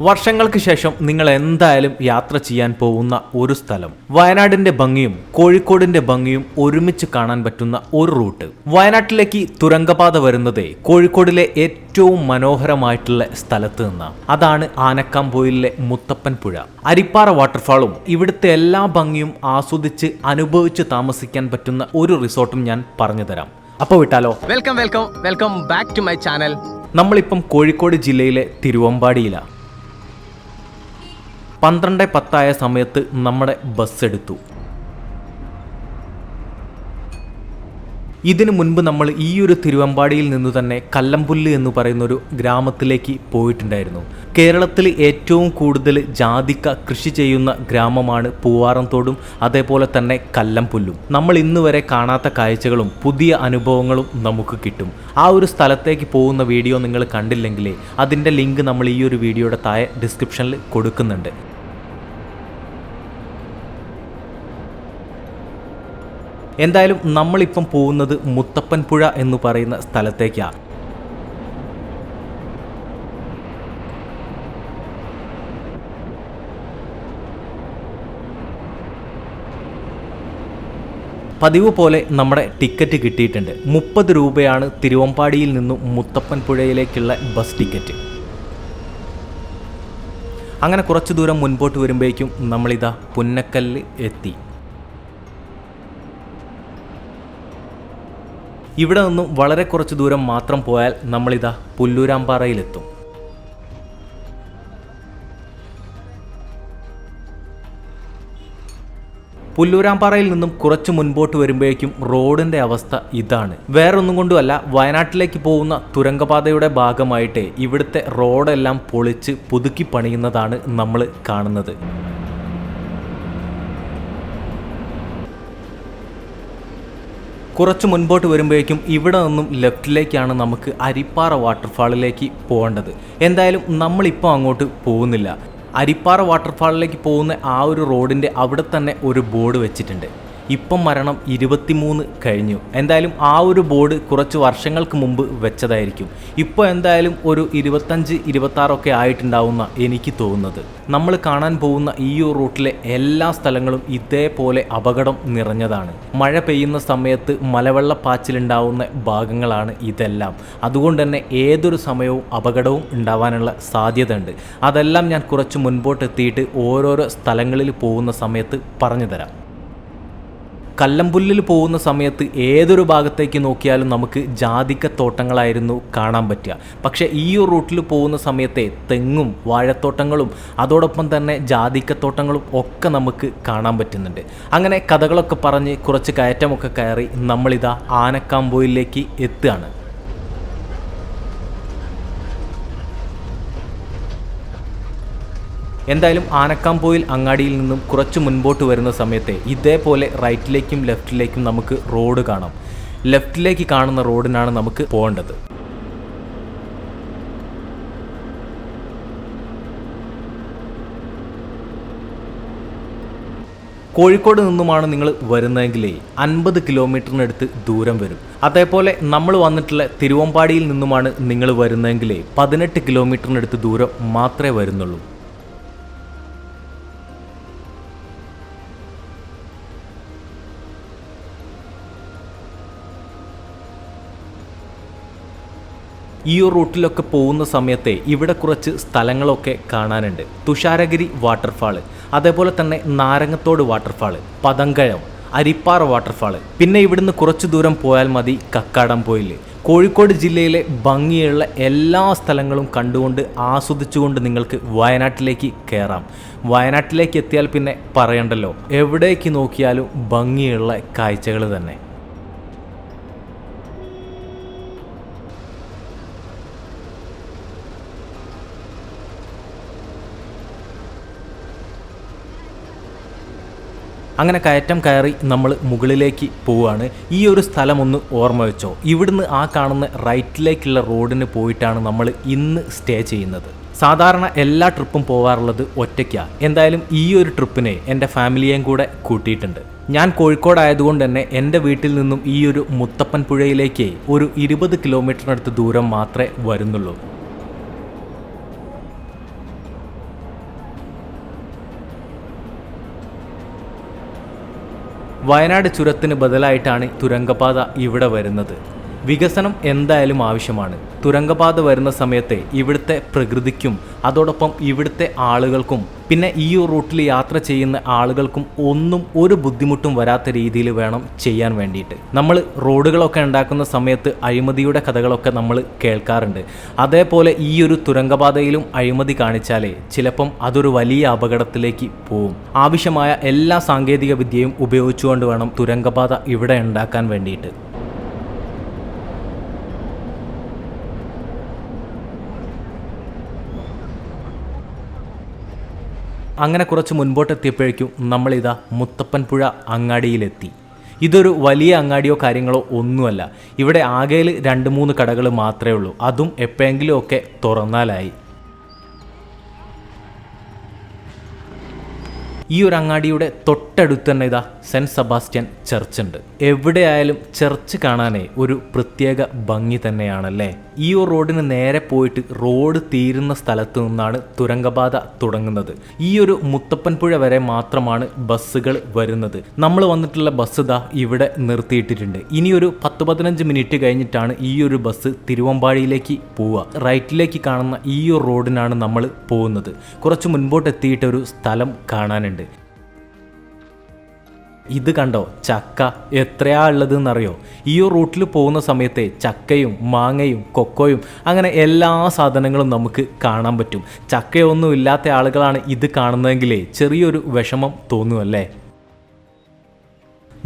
വർഷങ്ങൾക്ക് ശേഷം നിങ്ങൾ എന്തായാലും യാത്ര ചെയ്യാൻ പോകുന്ന ഒരു സ്ഥലം. വയനാടിന്റെ ഭംഗിയും കോഴിക്കോടിന്റെ ഭംഗിയും ഒരുമിച്ച് കാണാൻ പറ്റുന്ന ഒരു റൂട്ട്. വയനാട്ടിലേക്ക് തുരങ്കപാത വരുന്നത് കോഴിക്കോടിലെ ഏറ്റവും മനോഹരമായിട്ടുള്ള സ്ഥലത്ത് നിന്നാണ്. അതാണ് ആനക്കാംപോയിലെ മുത്തപ്പൻ പുഴ. അരിപ്പാറ വാട്ടർഫാളും ഇവിടുത്തെ എല്ലാ ഭംഗിയും ആസ്വദിച്ച് അനുഭവിച്ച് താമസിക്കാൻ പറ്റുന്ന ഒരു റിസോർട്ടും ഞാൻ പറഞ്ഞു തരാം അപ്പോൾ വിട്ടാലോ? Welcome welcome welcome back to my channel. നമ്മളിപ്പം കോഴിക്കോട് ജില്ലയിലെ തിരുവമ്പാടിയിലാണ്. പന്ത്രണ്ട് പത്തായ സമയത്ത് നമ്മുടെ ബസ് എടുത്തു. ഇതിനു മുൻപ് നമ്മൾ ഈ ഒരു തിരുവമ്പാടിയിൽ നിന്ന് തന്നെ കല്ലമ്പുല്ല് എന്ന് പറയുന്ന ഒരു ഗ്രാമത്തിലേക്ക് പോയിട്ടുണ്ടായിരുന്നു. കേരളത്തിൽ ഏറ്റവും കൂടുതൽ ജാതിക്ക കൃഷി ചെയ്യുന്ന ഗ്രാമമാണ് പൂവാറന്തോടും അതേപോലെ തന്നെ കല്ലമ്പുല്ലും. നമ്മൾ ഇന്ന് വരെ കാണാത്ത കാഴ്ചകളും പുതിയ അനുഭവങ്ങളും നമുക്ക് കിട്ടും. ആ ഒരു സ്ഥലത്തേക്ക് പോകുന്ന വീഡിയോ നിങ്ങൾ കണ്ടില്ലെങ്കിൽ അതിന്റെ ലിങ്ക് നമ്മൾ ഈ ഒരു വീഡിയോയുടെ താഴെ ഡിസ്ക്രിപ്ഷനിൽ കൊടുക്കുന്നുണ്ട്. എന്തായാലും നമ്മളിപ്പം പോകുന്നത് മുത്തപ്പൻ പുഴ എന്ന് പറയുന്ന സ്ഥലത്തേക്കാണ് പതിവ് പോലെ നമ്മുടെ ടിക്കറ്റ് കിട്ടിയിട്ടുണ്ട്. മുപ്പത് രൂപയാണ് തിരുവമ്പാടിയിൽ നിന്നും മുത്തപ്പൻപുഴയിലേക്കുള്ള ബസ് ടിക്കറ്റ്. അങ്ങനെ കുറച്ച് ദൂരം മുൻപോട്ട് വരുമ്പോഴേക്കും നമ്മളിതാ പുന്നക്കല്ല് എത്തി. ഇവിടെ നിന്നും വളരെ കുറച്ച് ദൂരം മാത്രം പോയാൽ നമ്മളിതാ പുല്ലൂരാമ്പാറയിലെത്തും. പുല്ലൂരാമ്പാറയിൽ നിന്നും കുറച്ച് മുൻപോട്ട് വരുമ്പോഴേക്കും റോഡിന്റെ അവസ്ഥ ഇതാണ്. വേറൊന്നും കൊണ്ടുമല്ല വയനാട്ടിലേക്ക് പോകുന്ന തുരങ്കപാതയുടെ ഭാഗമായിട്ട് ഇവിടുത്തെ റോഡെല്ലാം പൊളിച്ച് പുതുക്കി പണിയുന്നതാണ് നമ്മൾ കാണുന്നത്. കുറച്ച് മുൻപോട്ട് വരുമ്പോഴേക്കും ഇവിടെ നിന്നും ലെഫ്റ്റിലേക്കാണ് നമുക്ക് അരിപ്പാറ വാട്ടർഫാളിലേക്ക് പോകേണ്ടത്. എന്തായാലും നമ്മളിപ്പോൾ അങ്ങോട്ട് പോകുന്നില്ല. അരിപ്പാറ വാട്ടർഫാളിലേക്ക് പോകുന്ന ആ ഒരു റോഡിന്റെ അവിടെ തന്നെ ഒരു ബോർഡ് വെച്ചിട്ടുണ്ട്. ഇപ്പം മരണം ഇരുപത്തിമൂന്ന് കഴിഞ്ഞു. എന്തായാലും ആ ഒരു ബോർഡ് കുറച്ച് വർഷങ്ങൾക്ക് മുമ്പ് വെച്ചതായിരിക്കും. ഇപ്പോൾ എന്തായാലും ഒരു ഇരുപത്തഞ്ച് ഇരുപത്താറൊക്കെ ആയിട്ടുണ്ടാവുന്ന എനിക്ക് തോന്നുന്നത്. നമ്മൾ കാണാൻ പോകുന്ന ഈ ഒരു റൂട്ടിലെ എല്ലാ സ്ഥലങ്ങളും ഇതേപോലെ അപകടം നിറഞ്ഞതാണ്. മഴ പെയ്യുന്ന സമയത്ത് മലവെള്ളപ്പാച്ചിലുണ്ടാവുന്ന ഭാഗങ്ങളാണ് ഇതെല്ലാം. അതുകൊണ്ട് തന്നെ ഏതൊരു സമയവും അപകടവും ഉണ്ടാവാനുള്ള സാധ്യതയുണ്ട്. അതെല്ലാം ഞാൻ കുറച്ച് മുൻപോട്ട് എത്തിയിട്ട് ഓരോരോ സ്ഥലങ്ങളിൽ പോകുന്ന സമയത്ത് പറഞ്ഞു തരാം കല്ലമ്പുല്ലിൽ പോകുന്ന സമയത്ത് ഏതൊരു ഭാഗത്തേക്ക് നോക്കിയാലും നമുക്ക് ജാതിക്ക തോട്ടങ്ങളായിരുന്നു കാണാൻ പറ്റുക. പക്ഷേ ഈ ഒരു റൂട്ടിൽ പോകുന്ന സമയത്തെ തെങ്ങും വാഴത്തോട്ടങ്ങളും അതോടൊപ്പം തന്നെ ജാതിക്കത്തോട്ടങ്ങളും ഒക്കെ നമുക്ക് കാണാൻ പറ്റുന്നുണ്ട്. അങ്ങനെ കഥകളൊക്കെ പറഞ്ഞ് കുറച്ച് കയറ്റമൊക്കെ കയറി നമ്മളിതാ ആനക്കാമ്പോയിലേക്ക് എത്തുകയാണ്. എന്തായാലും ആനക്കാംപോയിൽ അങ്ങാടിയിൽ നിന്നും കുറച്ച് മുൻപോട്ട് വരുന്ന സമയത്തെ ഇതേപോലെ റൈറ്റിലേക്കും ലെഫ്റ്റിലേക്കും നമുക്ക് റോഡ് കാണാം. ലെഫ്റ്റിലേക്ക് കാണുന്ന റോഡിനാണ് നമുക്ക് പോകേണ്ടത്. കോഴിക്കോട് നിന്നുമാണ് നിങ്ങൾ വരുന്നതെങ്കിലേ അൻപത് കിലോമീറ്ററിനടുത്ത് ദൂരം വരും. അതേപോലെ നമ്മൾ വന്നിട്ടുള്ള തിരുവമ്പാടിയിൽ നിന്നുമാണ് നിങ്ങൾ വരുന്നതെങ്കിലേ പതിനെട്ട് കിലോമീറ്ററിനടുത്ത് ദൂരം മാത്രമേ വരുന്നുള്ളൂ. ഈ ഒരു റൂട്ടിലൊക്കെ പോകുന്ന സമയത്തെ ഇവിടെ കുറച്ച് സ്ഥലങ്ങളൊക്കെ കാണാനുണ്ട്. തുഷാരഗിരി വാട്ടർഫാൾ അതേപോലെ തന്നെ നാരങ്ങത്തോട് വാട്ടർഫാൾ പതങ്കഴം അരിപ്പാറ വാട്ടർഫാൾ പിന്നെ ഇവിടുന്ന് കുറച്ച് ദൂരം പോയാൽ മതി കക്കാടം പോയിൽ. കോഴിക്കോട് ജില്ലയിലെ ഭംഗിയുള്ള എല്ലാ സ്ഥലങ്ങളും കണ്ടുകൊണ്ട് ആസ്വദിച്ചുകൊണ്ട് നിങ്ങൾക്ക് വയനാട്ടിലേക്ക് കയറാം വയനാട്ടിലേക്ക് എത്തിയാൽ പിന്നെ പറയണ്ടല്ലോ എവിടേക്ക് നോക്കിയാലും ഭംഗിയുള്ള കാഴ്ചകൾ തന്നെ. അങ്ങനെ കയറ്റം കയറി നമ്മൾ മുകളിലേക്ക് പോവുകയാണ്. ഈ ഒരു സ്ഥലം ഒന്ന് ഓർമ്മ വെച്ചോ. ഇവിടുന്ന് ആ കാണുന്ന റൈറ്റിലേക്കുള്ള റോഡിന് പോയിട്ടാണ് നമ്മൾ ഇന്ന് സ്റ്റേ ചെയ്യുന്നത്. സാധാരണ എല്ലാ ട്രിപ്പും പോവാറുള്ളത് ഒറ്റയ്ക്കാണ് എന്തായാലും ഈ ഒരു ട്രിപ്പിനെ എന്റെ ഫാമിലിയെയും കൂടെ കൂട്ടിയിട്ടുണ്ട്. ഞാൻ കോഴിക്കോടായതുകൊണ്ട് തന്നെ എന്റെ വീട്ടിൽ നിന്നും ഈ ഒരു മുത്തപ്പൻ പുഴയിലേക്ക് ഒരു ഇരുപത് കിലോമീറ്ററിനടുത്ത് ദൂരം മാത്രമേ വരുന്നുള്ളൂ. വയനാട് ചുരത്തിന് ബദലായിട്ടാണ് തുരങ്കപാത ഇവിടെ വരുന്നത്. വികസനം എന്തായാലും ആവശ്യമാണ്. തുരങ്കപാത വരുന്ന സമയത്തെ ഇവിടുത്തെ പ്രകൃതിക്കും അതോടൊപ്പം ഇവിടുത്തെ ആളുകൾക്കും പിന്നെ ഈ റൂട്ടിൽ യാത്ര ചെയ്യുന്ന ആളുകൾക്കും ഒന്നും ഒരു ബുദ്ധിമുട്ടും വരാത്ത രീതിയിൽ വേണം ചെയ്യാൻ വേണ്ടിയിട്ട്. നമ്മൾ റോഡുകളൊക്കെ ഉണ്ടാക്കുന്ന സമയത്ത് അഴിമതിയുടെ കഥകളൊക്കെ നമ്മൾ കേൾക്കാറുണ്ട്. അതേപോലെ ഈ ഒരു തുരങ്കപാതയിലും അഴിമതി കാണിച്ചാലേ ചിലപ്പം അതൊരു വലിയ അപകടത്തിലേക്ക് പോവും. ആവശ്യമായ എല്ലാ സാങ്കേതിക വിദ്യയും ഉപയോഗിച്ചുകൊണ്ട് വേണം തുരങ്കപാത ഇവിടെ ഉണ്ടാക്കാൻ വേണ്ടിയിട്ട്. അങ്ങനെ കുറച്ച് മുൻപോട്ടെത്തിയപ്പോഴേക്കും നമ്മളിതാ മുത്തപ്പൻപുഴ അങ്ങാടിയിലെത്തി. ഇതൊരു വലിയ അങ്ങാടിയോ കാര്യങ്ങളോ ഒന്നുമല്ല. ഇവിടെ ആകെയിൽ രണ്ട് മൂന്ന് കടകൾ മാത്രമേ ഉള്ളൂ. അതും എപ്പോഴെങ്കിലും ഒക്കെ തുറന്നാലായി. ഈ ഒരു അങ്ങാടിയുടെ തൊട്ടടുത്ത് തന്നെ ഇതാ സെന്റ് സെബാസ്റ്റ്യൻ ചർച്ച് ഉണ്ട്. എവിടെയായാലും ചർച്ച് കാണാനേ ഒരു പ്രത്യേക ഭംഗി തന്നെയാണല്ലേ? ഈ ഒരു റോഡിന് നേരെ പോയിട്ട് റോഡ് തീരുന്ന സ്ഥലത്ത് നിന്നാണ് തുരങ്കപാത തുടങ്ങുന്നത്. ഈ ഒരു മുത്തപ്പൻപുഴ വരെ മാത്രമാണ് ബസ്സുകൾ വരുന്നത്. നമ്മൾ വന്നിട്ടുള്ള ബസ് ഇതാ ഇവിടെ നിർത്തിയിട്ടിട്ടുണ്ട്. ഇനി ഒരു പത്ത് പതിനഞ്ച് മിനിറ്റ് കഴിഞ്ഞിട്ടാണ് ഈ ഒരു ബസ് തിരുവമ്പാടിയിലേക്ക് പോവുക. റൈറ്റിലേക്ക് കാണുന്ന ഈ ഒരു റോഡിനാണ് നമ്മൾ പോകുന്നത്. കുറച്ച് മുൻപോട്ട് എത്തിയിട്ട് ഒരു സ്ഥലം കാണാനുണ്ട്. ഇത് കണ്ടോ? ചക്ക എത്രയാ ഉള്ളതെന്നറിയോ? ഈ റൂട്ടിൽ പോകുന്ന സമയത്തെ ചക്കയും മാങ്ങയും കൊക്കോയും അങ്ങനെ എല്ലാ സാധനങ്ങളും നമുക്ക് കാണാൻ പറ്റും. ചക്കയൊന്നും ഇല്ലാത്ത ആളുകളാണ് ഇത് കാണുന്നതെങ്കിലേ ചെറിയൊരു വിഷമം തോന്നുമല്ലേ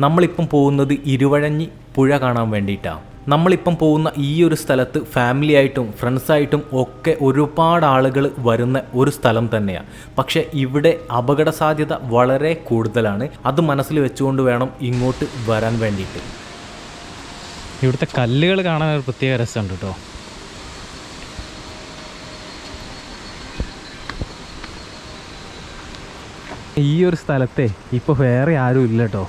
നമ്മളിപ്പം പോകുന്നത് ഇരുവഴഞ്ഞി പുഴ കാണാൻ വേണ്ടിയിട്ടാണ് നമ്മളിപ്പം പോകുന്ന ഈ ഒരു സ്ഥലത്ത് ഫാമിലി ആയിട്ടും ഫ്രണ്ട്സായിട്ടും ഒക്കെ ഒരുപാട് ആളുകൾ വരുന്ന ഒരു സ്ഥലം തന്നെയാണ് പക്ഷേ ഇവിടെ അപകട സാധ്യത വളരെ കൂടുതലാണ്. അത് മനസ്സിൽ വെച്ചുകൊണ്ട് വേണം ഇങ്ങോട്ട് വരാൻ വേണ്ടിയിട്ട്. ഇവിടുത്തെ കല്ലുകൾ കാണാൻ ഒരു പ്രത്യേക രസമുണ്ട് കേട്ടോ. ഈ ഒരു സ്ഥലത്തെ ഇപ്പോൾ വേറെ ആരും ഇല്ല കേട്ടോ.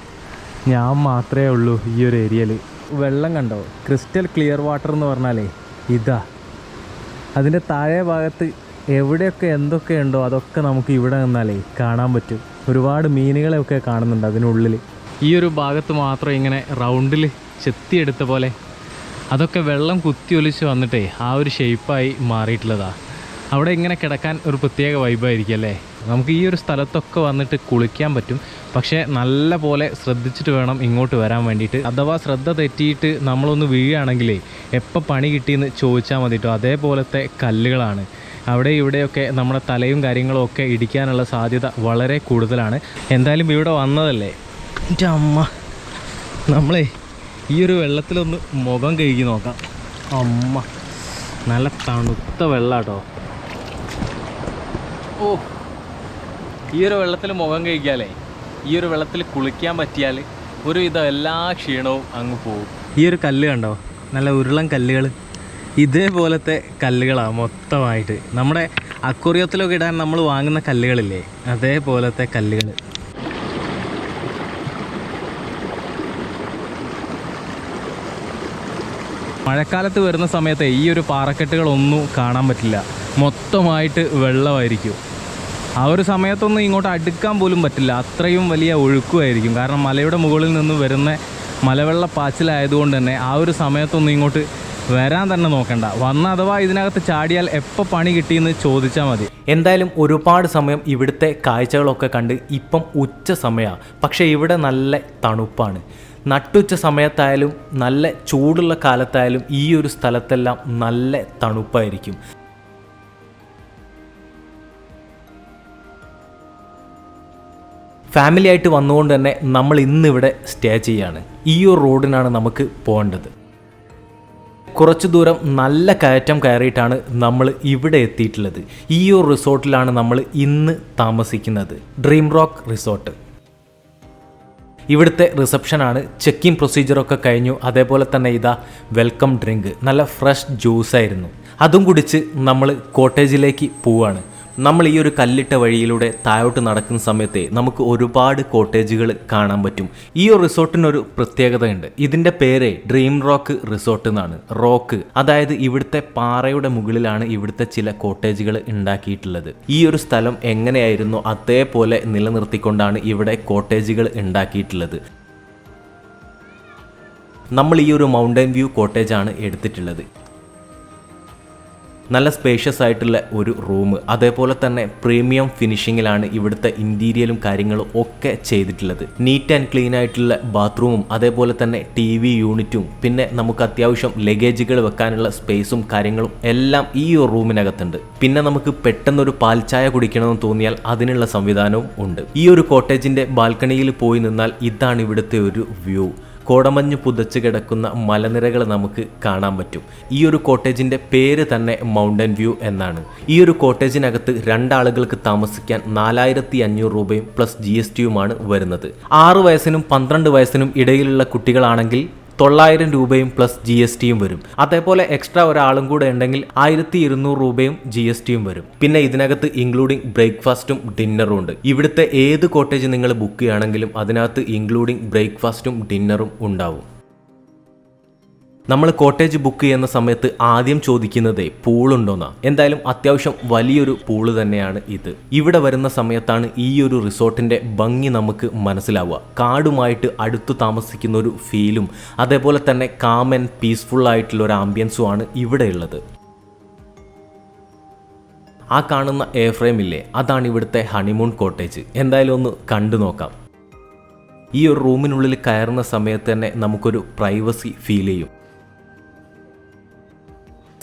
ഞാൻ മാത്രമേ ഉള്ളൂ ഈ ഒരു ഏരിയയിൽ വെള്ളം കണ്ടോ? ക്രിസ്റ്റൽ ക്ലിയർ വാട്ടർ എന്ന് പറഞ്ഞാലേ ഇതാ. അതിന്റെ താഴെ ഭാഗത്ത് എവിടെയൊക്കെ എന്തൊക്കെ ഉണ്ടോ അതൊക്കെ നമുക്ക് ഇവിടെ നിന്നാലേ കാണാൻ പറ്റും. ഒരുപാട് മീനുകളെയൊക്കെ കാണുന്നുണ്ട് അതിനുള്ളിൽ ഈ ഒരു ഭാഗത്ത് മാത്രം ഇങ്ങനെ റൗണ്ടിൽ ചെത്തിയെടുത്ത പോലെ അതൊക്കെ വെള്ളം കുത്തി ഒലിച്ച് വന്നിട്ടേ ആ ഒരു ഷേപ്പായി മാറിയിട്ടുള്ളതാണ് അവിടെ ഇങ്ങനെ കിടക്കാൻ ഒരു പ്രത്യേക വൈബായിരിക്കും അല്ലേ? നമുക്ക് ഈ ഒരു സ്ഥലത്തൊക്കെ വന്നിട്ട് കുളിക്കാൻ പറ്റും. പക്ഷേ നല്ല പോലെ ശ്രദ്ധിച്ചിട്ട് വേണം ഇങ്ങോട്ട് വരാൻ വേണ്ടിയിട്ട്. അഥവാ ശ്രദ്ധ തെറ്റിയിട്ട് നമ്മളൊന്ന് വീഴുകയാണെങ്കിലേ എപ്പോൾ പണി കിട്ടിയെന്ന് ചോദിച്ചാൽ മതി കേട്ടോ അതേപോലത്തെ കല്ലുകളാണ്. അവിടെ ഇവിടെയൊക്കെ നമ്മുടെ തലയും കാര്യങ്ങളും ഒക്കെ ഇടിക്കാനുള്ള സാധ്യത വളരെ കൂടുതലാണ്. എന്തായാലും ഇവിടെ വന്നതല്ലേ? എന്റെ അമ്മ. നമ്മളെ ഈ ഒരു വെള്ളത്തിലൊന്ന് മുഖം കഴുകി നോക്കാം. അമ്മ. നല്ല തണുത്ത വെള്ളാട്ടോ ഓ. ഈ ഒരു വെള്ളത്തിൽ മുഖം കഴിക്കാലേ ഈ ഒരു വെള്ളത്തിൽ കുളിക്കാൻ പറ്റിയാൽ ഒരുവിധം എല്ലാ ക്ഷീണവും അങ്ങ് പോകും. ഈ ഒരു കല്ല് കണ്ടോ? നല്ല ഉരുളൻ കല്ലുകൾ ഇതേപോലത്തെ കല്ലുകളാണ് മൊത്തമായിട്ട്. നമ്മുടെ അക്കുറിയത്തിലൊക്കെ ഇടാൻ നമ്മൾ വാങ്ങുന്ന കല്ലുകളില്ലേ? അതേപോലത്തെ കല്ലുകൾ മഴക്കാലത്ത് വരുന്ന സമയത്ത് ഈ ഒരു പാറക്കെട്ടുകളൊന്നും കാണാൻ പറ്റില്ല. മൊത്തമായിട്ട് വെള്ളമായിരിക്കും. ആ ഒരു സമയത്തൊന്നും ഇങ്ങോട്ട് അടുക്കാൻ പോലും പറ്റില്ല. അത്രയും വലിയ ഒഴുക്കുമായിരിക്കും കാരണം മലയുടെ മുകളിൽ നിന്ന് വരുന്ന മലവെള്ള പാച്ചിലായതുകൊണ്ട് തന്നെ ആ ഒരു സമയത്തൊന്നും ഇങ്ങോട്ട് വരാൻ തന്നെ നോക്കണ്ട. വന്ന അഥവാ ഇതിനകത്ത് ചാടിയാൽ എപ്പോൾ പണി കിട്ടിയെന്ന് ചോദിച്ചാൽ മതി. എന്തായാലും ഒരുപാട് സമയം ഇവിടുത്തെ കാഴ്ചകളൊക്കെ കണ്ട് ഇപ്പം ഉച്ച സമയമാണ് പക്ഷേ ഇവിടെ നല്ല തണുപ്പാണ്. നട്ടുച്ച സമയത്തായാലും നല്ല ചൂടുള്ള കാലത്തായാലും ഈ ഒരു സ്ഥലത്തെല്ലാം നല്ല തണുപ്പായിരിക്കും. ഫാമിലി ആയിട്ട് വന്നുകൊണ്ട് തന്നെ നമ്മൾ ഇന്നിവിടെ സ്റ്റേ ചെയ്യാണ്. ഈ ഒരു റോഡിനാണ് നമുക്ക് പോകേണ്ടത്. കുറച്ച് ദൂരം നല്ല കയറ്റം കയറിയിട്ടാണ് നമ്മൾ ഇവിടെ എത്തിയിട്ടുള്ളത്. ഈ ഒരു റിസോർട്ടിലാണ് നമ്മൾ ഇന്ന് താമസിക്കുന്നത്. ഡ്രീം റോക്ക് റിസോർട്ട് ഇവിടുത്തെ റിസപ്ഷനാണ് ചെക്ക് ഇൻ പ്രൊസീജിയറൊക്കെ കഴിഞ്ഞു. അതേപോലെ തന്നെ ഇതാ വെൽക്കം ഡ്രിങ്ക് നല്ല ഫ്രഷ് ജ്യൂസായിരുന്നു അതും കുടിച്ച് നമ്മൾ കോട്ടേജിലേക്ക് പോവാണ്. നമ്മൾ ഈ ഒരു കല്ലിട്ട വഴിയിലൂടെ താഴോട്ട് നടക്കുന്ന സമയത്തെ നമുക്ക് ഒരുപാട് കോട്ടേജുകൾ കാണാൻ പറ്റും. ഈ ഒരു റിസോർട്ടിനൊരു പ്രത്യേകതയുണ്ട്. ഇതിന്റെ പേര് ഡ്രീം റോക്ക് റിസോർട്ട് എന്നാണ്. റോക്ക് അതായത് ഇവിടുത്തെ പാറയുടെ മുകളിലാണ് ഇവിടുത്തെ ചില കോട്ടേജുകൾ ഉണ്ടാക്കിയിട്ടുള്ളത്. ഈ ഒരു സ്ഥലം എങ്ങനെയായിരുന്നു? അതേപോലെ നിലനിർത്തിക്കൊണ്ടാണ് ഇവിടെ കോട്ടേജുകൾ ഉണ്ടാക്കിയിട്ടുള്ളത്. നമ്മൾ ഈ ഒരു മൗണ്ടൻ വ്യൂ കോട്ടേജ് ആണ് എടുത്തിട്ടുള്ളത്. നല്ല സ്പേഷ്യസ് ആയിട്ടുള്ള ഒരു റൂം അതേപോലെ തന്നെ പ്രീമിയം ഫിനിഷിങ്ങിലാണ് ഇവിടുത്തെ ഇന്റീരിയലും കാര്യങ്ങളും ഒക്കെ ചെയ്തിട്ടുള്ളത്. നീറ്റ് ആൻഡ് ക്ലീൻ ആയിട്ടുള്ള ബാത്റൂമും അതേപോലെ തന്നെ ടി വി യൂണിറ്റും പിന്നെ നമുക്ക് അത്യാവശ്യം ലഗേജുകൾ വെക്കാനുള്ള സ്പേസും കാര്യങ്ങളും എല്ലാം ഈ ഒരു റൂമിനകത്തുണ്ട് പിന്നെ നമുക്ക് പെട്ടെന്നൊരു പാൽച്ചായ കുടിക്കണമെന്ന് തോന്നിയാൽ അതിനുള്ള സംവിധാനവും ഉണ്ട്. ഈ ഒരു കോട്ടേജിന്റെ ബാൽക്കണിയിൽ പോയി നിന്നാൽ ഇതാണ് ഇവിടുത്തെ ഒരു വ്യൂ കോടമഞ്ഞ് പുതച്ച് കിടക്കുന്ന മലനിരകൾ നമുക്ക് കാണാൻ പറ്റും. ഈ ഒരു കോട്ടേജിന്റെ പേര് തന്നെ മൗണ്ടൻ വ്യൂ എന്നാണ്. ഈ ഒരു കോട്ടേജിനകത്ത് രണ്ടാളുകൾക്ക് താമസിക്കാൻ നാലായിരത്തി അഞ്ഞൂറ് രൂപയും പ്ലസ് ജി എസ് ടിയുമാണ് വരുന്നത്. ആറ് വയസ്സിനും പന്ത്രണ്ട് വയസ്സിനും ഇടയിലുള്ള കുട്ടികളാണെങ്കിൽ തൊള്ളായിരം രൂപയും പ്ലസ് ജി എസ് ടിയും വരും. അതേപോലെ എക്സ്ട്രാ ഒരാളും കൂടെ ഉണ്ടെങ്കിൽ ആയിരത്തി ഇരുന്നൂറ് രൂപയും ജി എസ് ടിയും വരും. പിന്നെ ഇതിനകത്ത് ഇൻക്ലൂഡിംഗ് ബ്രേക്ക്ഫാസ്റ്റും ഡിന്നറും ഉണ്ട്. ഇവിടുത്തെ ഏത് കോട്ടേജ് നിങ്ങൾ ബുക്ക് ചെയ്യുകയാണെങ്കിലും അതിനകത്ത് ഇൻക്ലൂഡിംഗ് ബ്രേക്ക്ഫാസ്റ്റും ഡിന്നറും ഉണ്ടാവും. നമ്മൾ കോട്ടേജ് ബുക്ക് ചെയ്യുന്ന സമയത്ത് ആദ്യം ചോദിക്കുന്നത് പൂളുണ്ടോന്നാ. എന്തായാലും അത്യാവശ്യം വലിയൊരു പൂൾ തന്നെയാണ് ഇത്. ഇവിടെ വരുന്ന സമയത്താണ് ഈ ഒരു റിസോർട്ടിന്റെ ഭംഗി നമുക്ക് മനസ്സിലാവുക. കാടുമായിട്ട് അടുത്തു താമസിക്കുന്ന ഒരു ഫീലും അതേപോലെ തന്നെ കാം ആൻഡ് പീസ്ഫുൾ ആയിട്ടുള്ള ഒരു ആംബിയൻസും ആണ് ഇവിടെ ഉള്ളത്. ആ കാണുന്ന എ ഫ്രെയിം ഇല്ലേ അതാണ് ഇവിടുത്തെ ഹണിമൂൺ കോട്ടേജ് എന്തായാലും ഒന്ന് കണ്ടു നോക്കാം. ഈ ഒരു റൂമിനുള്ളിൽ കയറുന്ന സമയത്ത് തന്നെ നമുക്കൊരു പ്രൈവസി ഫീൽ ചെയ്യും.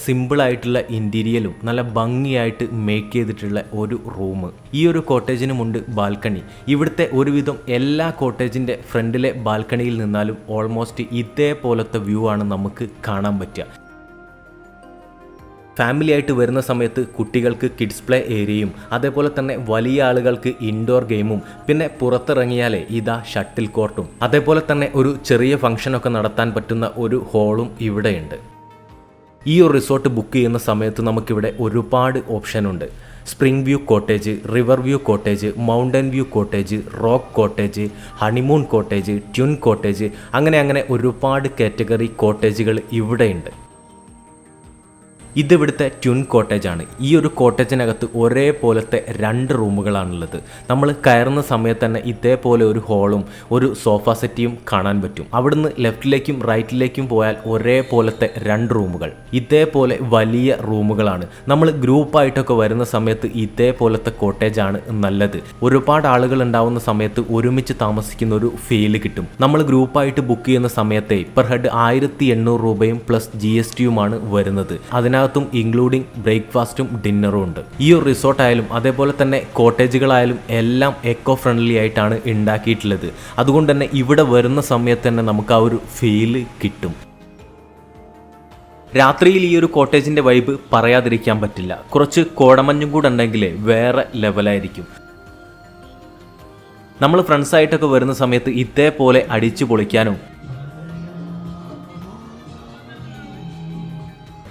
സിമ്പിൾ ആയിട്ടുള്ള ഇന്റീരിയലും നല്ല ഭംഗിയായിട്ട് മേക്ക് ചെയ്തിട്ടുള്ള ഒരു റൂം. ഈ ഒരു കോട്ടേജിനുമുണ്ട് ബാൽക്കണി. ഇവിടുത്തെ ഒരുവിധം എല്ലാ കോട്ടേജിന്റെ ഫ്രണ്ടിലെ ബാൽക്കണിയിൽ നിന്നാലും ഓൾമോസ്റ്റ് ഇതേപോലത്തെ വ്യൂ ആണ് നമുക്ക് കാണാൻ പറ്റുക. ഫാമിലി ആയിട്ട് വരുന്ന സമയത്ത് കുട്ടികൾക്ക് കിഡ്സ് പ്ലേ ഏരിയയും അതേപോലെ തന്നെ വലിയ ആളുകൾക്ക് ഇൻഡോർ ഗെയിമും പിന്നെ പുറത്തിറങ്ങിയാലേ ഇതാ ഷട്ടിൽ കോർട്ടും അതേപോലെ തന്നെ ഒരു ചെറിയ ഫംഗ്ഷനൊക്കെ നടത്താൻ പറ്റുന്ന ഒരു ഹോളും ഇവിടെയുണ്ട്. ഈ ഒരു റിസോർട്ട് ബുക്ക് ചെയ്യുന്ന സമയത്ത് നമുക്കിവിടെ ഒരുപാട് ഓപ്ഷൻ ഉണ്ട്. Spring view cottage river view cottage mountain view cottage rock cottage honeymoon cottage tune cottage അങ്ങനെ അങ്ങനെ ഒരുപാട് കാറ്റഗറി കോട്ടേജുകൾ ഇവിടെയുണ്ട്. ഇതിവിടുത്തെ ട്യൂൺ കോട്ടേജ് ആണ് ഈ ഒരു കോട്ടേജിനകത്ത് ഒരേപോലത്തെ രണ്ട് റൂമുകളാണുള്ളത്. നമ്മൾ കയറുന്ന സമയത്ത് തന്നെ ഇതേപോലെ ഒരു ഹോളും ഒരു സോഫ സെറ്റിയും കാണാൻ പറ്റും. അവിടുന്ന് ലെഫ്റ്റിലേക്കും റൈറ്റിലേക്കും പോയാൽ ഒരേപോലത്തെ രണ്ട് റൂമുകൾ. ഇതേപോലെ വലിയ റൂമുകളാണ്. നമ്മൾ ഗ്രൂപ്പായിട്ടൊക്കെ വരുന്ന സമയത്ത് ഇതേപോലത്തെ കോട്ടേജാണ് നല്ലത്. ഒരുപാട് ആളുകൾ ഉണ്ടാവുന്ന സമയത്ത് ഒരുമിച്ച് താമസിക്കുന്ന ഒരു ഫീൽ കിട്ടും. നമ്മൾ ഗ്രൂപ്പായിട്ട് ബുക്ക് ചെയ്യുന്ന സമയത്തെ പെർ ഹെഡ് ആയിരത്തി രൂപയും പ്ലസ് ജി എസ് ടിയുമാണ് വരുന്നത്. അതിനകത്തും ഇൻക്ലൂഡിംഗ് ബ്രേക്ക്ഫാസ്റ്റും ഡിന്നറും ഉണ്ട്. ഈ ഒരു റിസോർട്ട് ആയാലും അതേപോലെ തന്നെ കോട്ടേജുകളായാലും എല്ലാം എക്കോ ഫ്രണ്ട്ലി ആയിട്ടാണ് ഉണ്ടാക്കിയിട്ടുള്ളത്. അതുകൊണ്ട് തന്നെ ഇവിടെ വരുന്ന സമയത്ത് തന്നെ നമുക്ക് ആ ഒരു ഫീൽ കിട്ടും. രാത്രിയിൽ ഈ ഒരു കോട്ടേജിന്റെ വൈബ് പറയാതിരിക്കാൻ പറ്റില്ല. കുറച്ച് കോടമഞ്ഞും കൂടെ ഉണ്ടെങ്കിൽ വേറെ ലെവലായിരിക്കും നമ്മൾ ഫ്രണ്ട്സായിട്ടൊക്കെ വരുന്ന സമയത്ത് ഇതേപോലെ അടിച്ചു പൊളിക്കാനും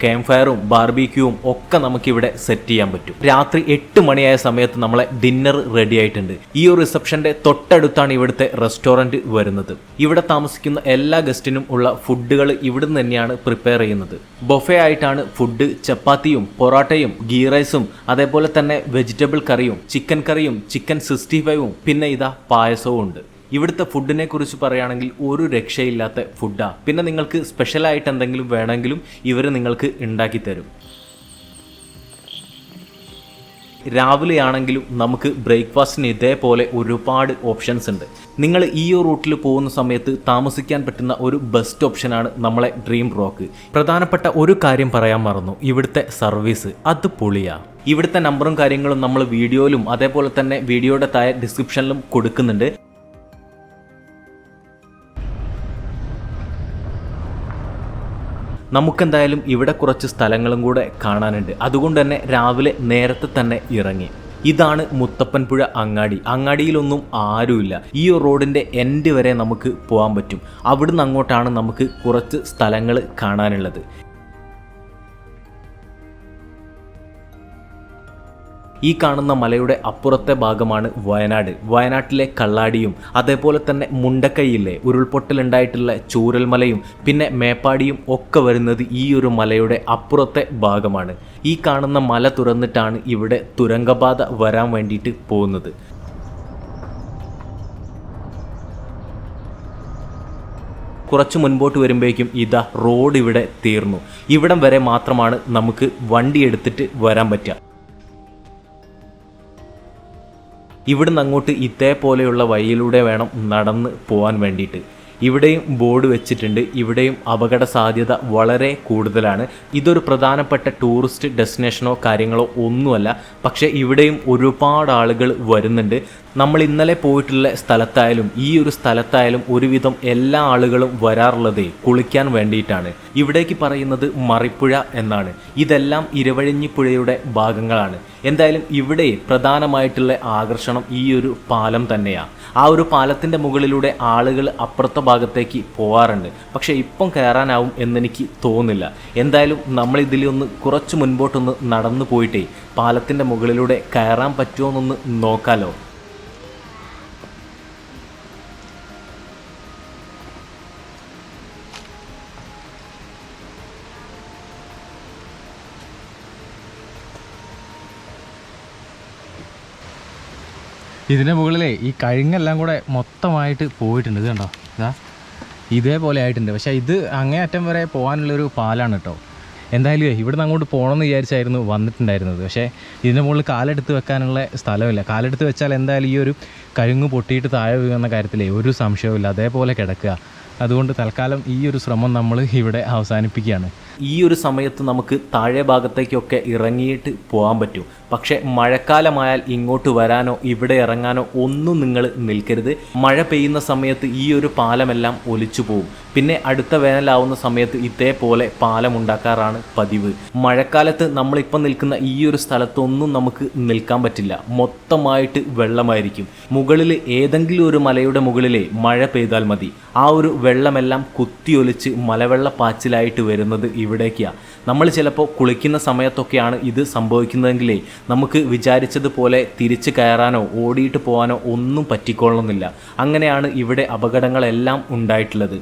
ക്യാമ്പ് ഫയറും ബാർബിക്യൂവും ഒക്കെ നമുക്കിവിടെ സെറ്റ് ചെയ്യാൻ പറ്റും. രാത്രി എട്ട് മണിയായ സമയത്ത് നമ്മളെ ഡിന്നർ റെഡി ആയിട്ടുണ്ട്. ഈ ഒരു റിസപ്ഷന്റെ തൊട്ടടുത്താണ് ഇവിടുത്തെ റെസ്റ്റോറന്റ് വരുന്നത്. ഇവിടെ താമസിക്കുന്ന എല്ലാ ഗസ്റ്റിനും ഉള്ള ഫുഡുകൾ ഇവിടുന്ന് തന്നെയാണ് പ്രിപ്പയർ ചെയ്യുന്നത്. ബൊഫെ ആയിട്ടാണ് ഫുഡ് ചപ്പാത്തിയും പൊറോട്ടയും ഗീ റൈസും അതേപോലെ തന്നെ വെജിറ്റബിൾ കറിയും ചിക്കൻ കറിയും ചിക്കൻ സിക്സ്റ്റി ഫൈവും പിന്നെ ഇതാ പായസവും ഉണ്ട്. ഇവിടുത്തെ ഫുഡിനെ കുറിച്ച് പറയുകയാണെങ്കിൽ ഒരു രക്ഷയില്ലാത്ത ഫുഡാണ് പിന്നെ നിങ്ങൾക്ക് സ്പെഷ്യലായിട്ട് എന്തെങ്കിലും വേണമെങ്കിലും ഇവർ നിങ്ങൾക്ക് ഉണ്ടാക്കി തരും. രാവിലെ ആണെങ്കിലും നമുക്ക് ബ്രേക്ക്ഫാസ്റ്റിന് ഇതേപോലെ ഒരുപാട് ഓപ്ഷൻസ് ഉണ്ട്. നിങ്ങൾ ഈ റൂട്ടിൽ പോകുന്ന സമയത്ത് താമസിക്കാൻ പറ്റുന്ന ഒരു ബെസ്റ്റ് ഓപ്ഷനാണ് നമ്മളെ ഡ്രീം റോക്ക് പ്രധാനപ്പെട്ട ഒരു കാര്യം പറയാൻ മറന്നു. ഇവിടുത്തെ സർവീസ് അത് പൊളിയാ. ഇവിടുത്തെ നമ്പറും കാര്യങ്ങളും നമ്മൾ വീഡിയോയിലും അതേപോലെ തന്നെ വീഡിയോയുടെ താഴെ ഡിസ്ക്രിപ്ഷനിലും കൊടുക്കുന്നുണ്ട്. നമുക്കെന്തായാലും ഇവിടെ കുറച്ച് സ്ഥലങ്ങളും കൂടെ കാണാനുണ്ട്. അതുകൊണ്ട് തന്നെ രാവിലെ നേരത്തെ തന്നെ ഇറങ്ങി. ഇതാണ് മുത്തപ്പൻപുഴ അങ്ങാടി. അങ്ങാടിയിലൊന്നും ആരുമില്ല. ഈ റോഡിന്റെ എൻഡ് വരെ നമുക്ക് പോകാൻ പറ്റും. അവിടുന്ന് അങ്ങോട്ടാണ് നമുക്ക് കുറച്ച് സ്ഥലങ്ങൾ കാണാനുള്ളത്. ഈ കാണുന്ന മലയുടെ അപ്പുറത്തെ ഭാഗമാണ് വയനാട്. വയനാട്ടിലെ കള്ളാടിയും അതേപോലെ തന്നെ മുണ്ടക്കൈയിലെ ഉരുൾപൊട്ടലുണ്ടായിട്ടുള്ള ചൂരൽമലയും പിന്നെ മേപ്പാടിയും ഒക്കെ വരുന്നത് ഈ ഒരു മലയുടെ അപ്പുറത്തെ ഭാഗമാണ്. ഈ കാണുന്ന മല തുറന്നിട്ടാണ് ഇവിടെ തുരങ്കപാത വരാൻ വേണ്ടിയിട്ട് പോകുന്നത്. കുറച്ച് മുൻപോട്ട് വരുമ്പോഴേക്കും ഇതാ റോഡ് ഇവിടെ തീർന്നു. ഇവിടം വരെ മാത്രമാണ് നമുക്ക് വണ്ടി എടുത്തിട്ട് വരാൻ പറ്റുക. ഇവിടുന്ന് അങ്ങോട്ട് ഇതേപോലെയുള്ള വഴിയിലൂടെ വേണം നടന്ന് പോകാൻ വേണ്ടിയിട്ട്. ഇവിടെയും ബോർഡ് വെച്ചിട്ടുണ്ട്. ഇവിടെയും അപകട സാധ്യത വളരെ കൂടുതലാണ്. ഇതൊരു പ്രധാനപ്പെട്ട ടൂറിസ്റ്റ് ഡെസ്റ്റിനേഷനോ കാര്യങ്ങളോ ഒന്നുമല്ല. പക്ഷേ ഇവിടെയും ഒരുപാട് ആളുകൾ വരുന്നുണ്ട്. നമ്മൾ ഇന്നലെ പോയിട്ടുള്ള സ്ഥലത്തായാലും ഈ ഒരു സ്ഥലത്തായാലും ഒരുവിധം എല്ലാ ആളുകളും വരാറുള്ളത് കുളിക്കാൻ വേണ്ടിയിട്ടാണ്. ഇവിടേക്ക് പറയുന്നത് മറിപ്പുഴ എന്നാണ്. ഇതെല്ലാം ഇരവഴിഞ്ഞിപ്പുഴയുടെ ഭാഗങ്ങളാണ്. എന്തായാലും ഇവിടെ പ്രധാനമായിട്ടുള്ള ആകർഷണം ഈ ഒരു പാലം തന്നെയാണ് ആ ഒരു പാലത്തിന്റെ മുകളിലൂടെ ആളുകൾ അപ്പുറത്തെ ഭാഗത്തേക്ക് പോവാറുണ്ട്. പക്ഷെ ഇപ്പം കയറാനാവും എന്നെനിക്ക് തോന്നുന്നില്ല. എന്തായാലും നമ്മൾ ഇതിലൊന്ന് കുറച്ച് മുൻപോട്ടൊന്ന് നടന്നു പോയിട്ടേ പാലത്തിന്റെ മുകളിലൂടെ കയറാൻ പറ്റുമോ എന്നൊന്ന് നോക്കാലോ. ഇതിന്റെ മുകളിലേ ഈ കഴുങ്ങെല്ലാം കൂടെ മൊത്തമായിട്ട് പോയിട്ടുണ്ട്. ഇത് കണ്ടോ? ഇതാ. ഇതേപോലെ ആയിട്ടുണ്ട്. പക്ഷേ ഇത് അങ്ങേ അറ്റം വരെ പോകാനുള്ളൊരു പാലാണ് കേട്ടോ. എന്തായാലും ഇവിടുന്ന് അങ്ങോട്ട് പോകണമെന്ന് വിചാരിച്ചായിരുന്നു വന്നിട്ടുണ്ടായിരുന്നത്. പക്ഷേ ഇതിന്റെ മുകളിൽ കാലെടുത്ത് വെക്കാനുള്ള സ്ഥലമില്ല. കാലെടുത്ത് വെച്ചാൽ എന്തായാലും ഈ ഒരു കഴുങ്ങ് പൊട്ടിയിട്ട് താഴെ വീഴുന്ന കാര്യത്തിലേ ഒരു സംശയവുമില്ല. അതേപോലെ കിടക്കുക. അതുകൊണ്ട് തൽക്കാലം ഈ ഒരു ശ്രമം നമ്മൾ ഇവിടെ അവസാനിപ്പിക്കുകയാണ്. ഈ ഒരു സമയത്ത് നമുക്ക് താഴെ ഭാഗത്തേക്കൊക്കെ ഇറങ്ങിയിട്ട് പോകാൻ പറ്റും. പക്ഷേ മഴക്കാലമായാൽ ഇങ്ങോട്ട് വരാനോ ഇവിടെ ഇറങ്ങാനോ ഒന്നും നിങ്ങൾ നിൽക്കരുത്. മഴ പെയ്യുന്ന സമയത്ത് ഈ ഒരു പാലമെല്ലാം ഒലിച്ചു പോകും പിന്നെ അടുത്ത വേനലാവുന്ന സമയത്ത് ഇതേപോലെ പാലം ഉണ്ടാക്കാറാണ് പതിവ്. മഴക്കാലത്ത് നമ്മളിപ്പം നിൽക്കുന്ന ഈ ഒരു സ്ഥലത്തൊന്നും നമുക്ക് നിൽക്കാൻ പറ്റില്ല. മൊത്തമായിട്ട് വെള്ളമായിരിക്കും. മുകളിൽ ഏതെങ്കിലും ഒരു മലയുടെ മുകളിലെ മഴ പെയ്താൽ മതി. ആ ഒരു വെള്ളമെല്ലാം കുത്തിയൊലിച്ച് മലവെള്ള പാച്ചിലായിട്ട് വരുന്നത് ഇവിടേക്കാണ് നമ്മൾ ചിലപ്പോൾ കുളിക്കുന്ന സമയത്തൊക്കെയാണ് ഇത് സംഭവിക്കുന്നതെങ്കിലേ നമുക്ക് വിചാരിച്ചതുപോലെ തിരിച്ച് കയറാനോ ഓടിയിട്ട് പോകാനോ ഒന്നും പറ്റിക്കൊള്ളുന്നില്ല. അങ്ങനെയാണ് ഇവിടെ അപകടങ്ങളെല്ലാം ഉണ്ടായിട്ടുള്ളത്.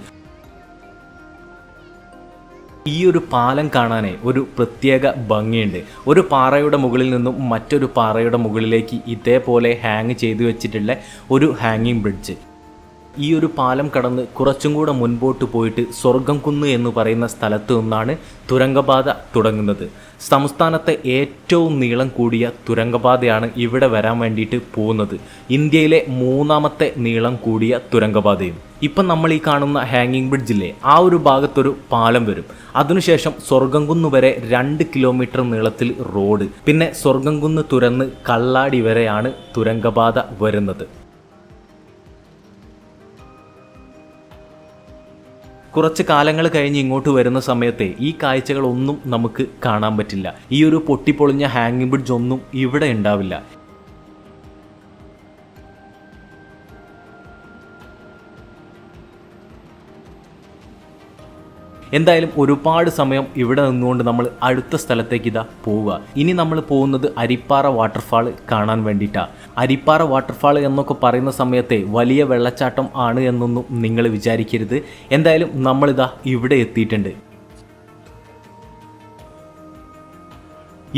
ഈ ഒരു പാലം കാണാനേ ഒരു പ്രത്യേക ഭംഗിയുണ്ട്. ഒരു പാറയുടെ മുകളിൽ നിന്നും മറ്റൊരു പാറയുടെ മുകളിലേക്ക് ഇതേപോലെ ഹാങ് ചെയ്തു വെച്ചിട്ടുള്ള ഒരു ഹാങ്ങിങ് ബ്രിഡ്ജ് ഈ ഒരു പാലം കടന്ന് കുറച്ചും കൂടെ മുൻപോട്ട് പോയിട്ട് സ്വർഗം കുന്ന് എന്ന് പറയുന്ന സ്ഥലത്ത് നിന്നാണ് തുരങ്കപാത തുടങ്ങുന്നത്. സംസ്ഥാനത്തെ ഏറ്റവും നീളം കൂടിയ തുരങ്കപാതയാണ് ഇവിടെ വരാൻ വേണ്ടിയിട്ട് പോകുന്നത്. ഇന്ത്യയിലെ മൂന്നാമത്തെ നീളം കൂടിയ തുരങ്കപാതയും. ഇപ്പം നമ്മൾ ഈ കാണുന്ന ഹാങ്ങിങ് ബ്രിഡ്ജില്ലേ ആ ഒരു ഭാഗത്തൊരു പാലം വരും. അതിനുശേഷം സ്വർഗംകുന്ന് വരെ രണ്ട് കിലോമീറ്റർ നീളത്തിൽ റോഡ്. പിന്നെ സ്വർഗംകുന്ന് തുരന്ന് കള്ളാടി വരെയാണ് തുരങ്കപാത വരുന്നത്. കുറച്ച് കാലങ്ങൾ കഴിഞ്ഞ് ഇങ്ങോട്ട് വരുന്ന സമയത്തെ ഈ കാഴ്ചകളൊന്നും നമുക്ക് കാണാൻ പറ്റില്ല. ഈ ഒരു പൊട്ടിപ്പൊളിഞ്ഞ ഹാങ്ങിങ് ബ്രിഡ്ജ് ഒന്നും ഇവിടെ ഉണ്ടാവില്ല. എന്തായാലും ഒരുപാട് സമയം ഇവിടെ നിന്നുകൊണ്ട് നമ്മൾ അടുത്ത സ്ഥലത്തേക്ക് ഇതാ പോവുക. ഇനി നമ്മൾ പോകുന്നത് അരിപ്പാറ വാട്ടർഫാൾ കാണാൻ വേണ്ടിയിട്ടാണ് അരിപ്പാറ വാട്ടർഫാൾ എന്നൊക്കെ പറയുന്ന സമയത്തെ വലിയ വെള്ളച്ചാട്ടം ആണ് എന്നൊന്നും നിങ്ങൾ വിചാരിക്കരുത്. എന്തായാലും നമ്മളിതാ ഇവിടെ എത്തിയിട്ടുണ്ട്.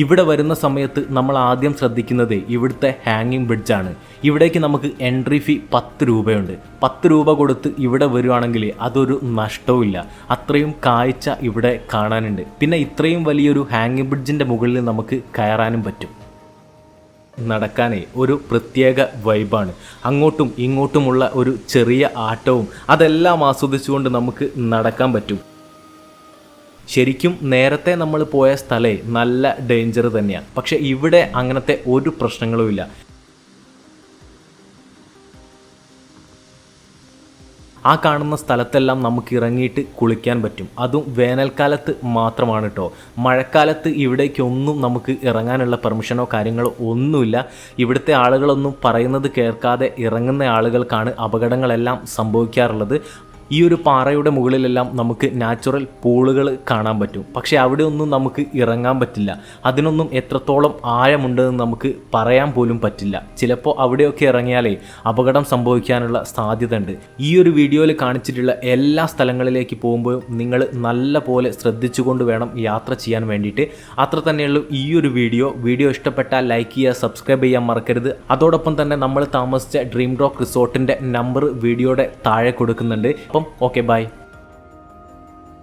ഇവിടെ വരുന്ന സമയത്ത് നമ്മൾ ആദ്യം ശ്രദ്ധിക്കുന്നത് ഇവിടുത്തെ ഹാങ്ങിങ് ആണ്. ഇവിടേക്ക് നമുക്ക് എൻട്രി ഫീ പത്ത് രൂപയുണ്ട്. പത്ത് രൂപ കൊടുത്ത് ഇവിടെ വരുവാണെങ്കിൽ അതൊരു നഷ്ടവുമില്ല അത്രയും കാഴ്ച ഇവിടെ കാണാനുണ്ട്. പിന്നെ ഇത്രയും വലിയൊരു ഹാങ്ങിങ് ബ്രിഡ്ജിന്റെ മുകളിൽ നമുക്ക് കയറാനും പറ്റും. നടക്കാനേ ഒരു പ്രത്യേക വൈബാണ് അങ്ങോട്ടും ഇങ്ങോട്ടുമുള്ള ഒരു ചെറിയ ആട്ടവും അതെല്ലാം ആസ്വദിച്ചുകൊണ്ട് നമുക്ക് നടക്കാൻ പറ്റും. ശരിക്കും നേരത്തെ നമ്മൾ പോയ സ്ഥലേ നല്ല ഡേഞ്ചർ തന്നെയാണ് പക്ഷെ ഇവിടെ അങ്ങനത്തെ ഒരു പ്രശ്നങ്ങളുമില്ല ആ കാണുന്ന സ്ഥലത്തെല്ലാം നമുക്ക് ഇറങ്ങിയിട്ട് കുളിക്കാൻ പറ്റും. അതും വേനൽക്കാലത്ത് മാത്രമാണ് കേട്ടോ മഴക്കാലത്ത് ഇവിടേക്കൊന്നും നമുക്ക് ഇറങ്ങാനുള്ള പെർമിഷനോ കാര്യങ്ങളോ ഒന്നുമില്ല. ഇവിടുത്തെ ആളുകളൊന്നും പറയുന്നത് കേൾക്കാതെ ഇറങ്ങുന്ന ആളുകൾക്കാണ് അപകടങ്ങളെല്ലാം സംഭവിക്കാറുള്ളത്. ഈ ഒരു പാറയുടെ മുകളിലെല്ലാം നമുക്ക് നാച്ചുറൽ പൂളുകൾ കാണാൻ പറ്റും. പക്ഷേ അവിടെ ഒന്നും നമുക്ക് ഇറങ്ങാൻ പറ്റില്ല. അതിനൊന്നും എത്രത്തോളം ആഴമുണ്ടെന്ന് നമുക്ക് പറയാൻ പോലും പറ്റില്ല. ചിലപ്പോൾ അവിടെയൊക്കെ ഇറങ്ങിയാലേ അപകടം സംഭവിക്കാനുള്ള സാധ്യത ഉണ്ട് ഈ ഒരു വീഡിയോയിൽ കാണിച്ചിട്ടുള്ള എല്ലാ സ്ഥലങ്ങളിലേക്ക് പോകുമ്പോഴും നിങ്ങൾ നല്ല പോലെ ശ്രദ്ധിച്ചുകൊണ്ട് വേണം യാത്ര ചെയ്യാൻ വേണ്ടിയിട്ട്. അത്ര തന്നെയുള്ളൂ ഈ ഒരു വീഡിയോ. വീഡിയോ ഇഷ്ടപ്പെട്ടാൽ ലൈക്ക് ചെയ്യുക സബ്സ്ക്രൈബ് ചെയ്യാൻ മറക്കരുത്. അതോടൊപ്പം തന്നെ നമ്മൾ താമസിച്ച ഡ്രീം റോക്ക് റിസോർട്ടിന്റെ നമ്പർ വീഡിയോയുടെ താഴെ കൊടുക്കുന്നുണ്ട്. അപ്പം ഓക്കെ ബൈ.